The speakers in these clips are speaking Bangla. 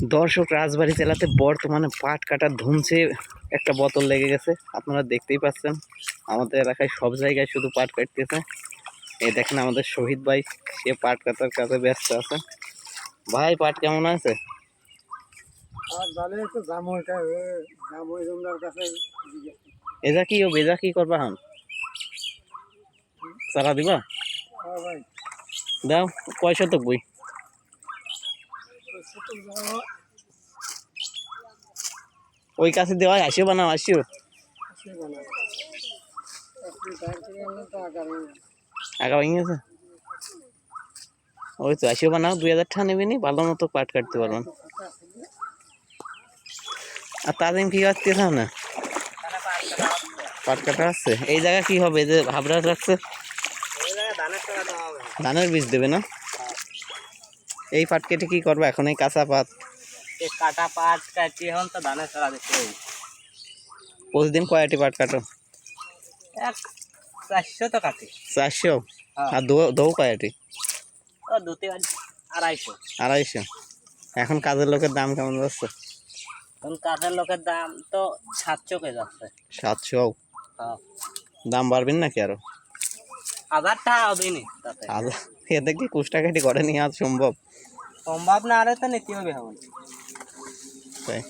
দর্শক রাজবাড়ি জেলাতে বর্তমানে পাট কাটার ধুমছে একটা বোতল লেগে গেছে। আপনারা দেখতেই পাচ্ছেন আমাদের এলাকায় সব জায়গায় শুধু পাট কাটতেছে। এই দেখেন আমাদের শহীদ ভাই সে পাট কাটার কাজে ব্যস্ত আছে। ভাই পাট কেমন আছে? এজা কি ও বেজা কি করবা হন চারা দিবা? হ্যাঁ ভাই। দাও কয় শতক বই? ওই কাছে দেওয়া আসিও বানাও, আসিও। ওই তো, আসিও বানাও, দুই হাজার টাকা নেবেনি ভালো মতো পাট কাটতে পারবেন আর তাদের কি কাটতে না? পাট কাটা আছে। এই জায়গা কি হবে? যে ভাবরা রাখছে? ধানের বীজ দেবে না? এই পাট কেটে কি করব? এখন এই কাঁচা পাত কাটা পাট কাটি এখন তো ধানের ছাড়া দিচ্ছে প্রতিদিন কয়টি পাট কাটো? এক চারশো তো কাটে। চারশো? হ্যাঁ। আর দৌ কয়টি? দুটি আড়াইশো। আড়াইশো। এখন কাজের লোকের দাম কেমন যাচ্ছে? এখন কাঠের লোকের দাম তো সাতশো কে যাচ্ছে। সাতশো। হ্যাঁ। দাম বাড়বেন নাকি আরও? হাজার টাকা হবে নি তাতে। এতে কি কুষ্টাকাটি করে নিয়ে আজ সম্ভব। সম্ভব না আরে তো নিতে হবে এখন তাই।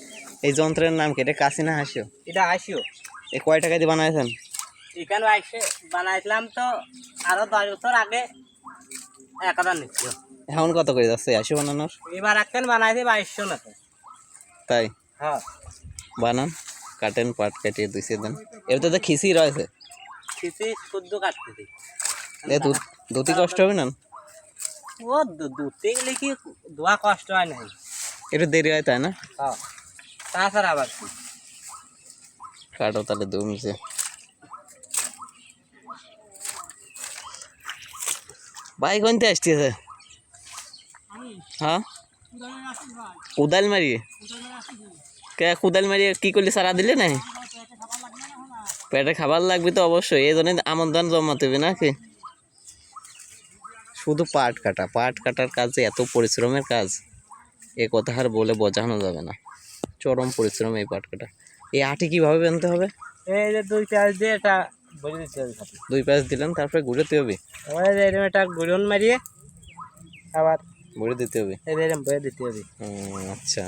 এই যন্ত্রের নাম কি? এটা কাশি না হাসিও? এটা আসিও এ কয় টাকা দিয়ে বানাইছেন? এখানে এসে বানাইছিলাম তো আরও দশ বছর আগে। এক হাজার নিচ্ছিল এখন কত করে যাচ্ছে হাসি বানানোর? এবার একখান বানাইছি বাইশশো না তাই? হ্যাঁ। বানান কাটেন পাট কাটিয়ে দুইশে দেন। এর তো খিচি রয়েছে। কিছু শুদ্ধ কাটতেছি এ ধুতি কষ্ট হবে না? ও দুধতে গেলে কি ধোয়া কষ্ট হয় না একটু দেরি হয় তাই না? তাছাড়া আবার কাটো তাহলে দুমছে ভাই কোনতে আসতেছে হ্যাঁ? কোদাল মারিয়ে? কে কোদাল মারিয়ে কি করলি সারা দিলে নাই? পেটে খাবার লাগবে তো অবশ্যই এই জন্য আমন্ত্রণ জমাতে হবে নাকি? শুধু পাট কাটা পাট কাটার কাজ এত পরিশ্রমের কাজ এ কথা আর বলে বোঝানো যাবে না। চরম পরিশ্রম এই পাট কাটা। এই আটি কীভাবে বানতে হবে? এই যে দুই চার দিয়ে এটা দিতে হবে দুই পাশ দিলাম তারপরে ঘুরে দিতে হবে? এরকম একটা গুড়ন মারিয়ে আবার ঘুরে দিতে হবে? এরকম বয়ে দিতে হবে। আচ্ছা।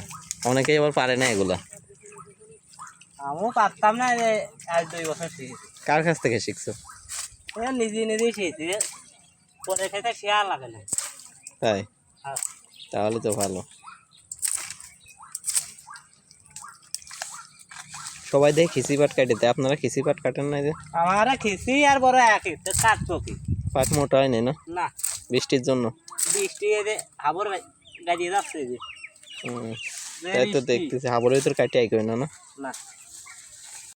অনেকেই আবার পারে না এগুলা। আমিও পারতাম না আজ দুই বছর শিখেছি। কার কাছ থেকে শিখছো? নিজে নিজেই শিখেছি। পরে খেতে লাগে না। তাই? হ্যাঁ। তাহলে তো ভালো। সবাই দেখে খিচি পাট কাটিতে আপনারা খিচি পাট কাটেন না যে? আমার খিসি আর বড় একই তো কাটতো কি? পাট মোটা হয় না? না। বৃষ্টির জন্য? বৃষ্টি যে হাবর গাজিয়ে যাচ্ছে যে। তাই তো। দেখতেছি হাবরের ভিতর কাটি না না? না।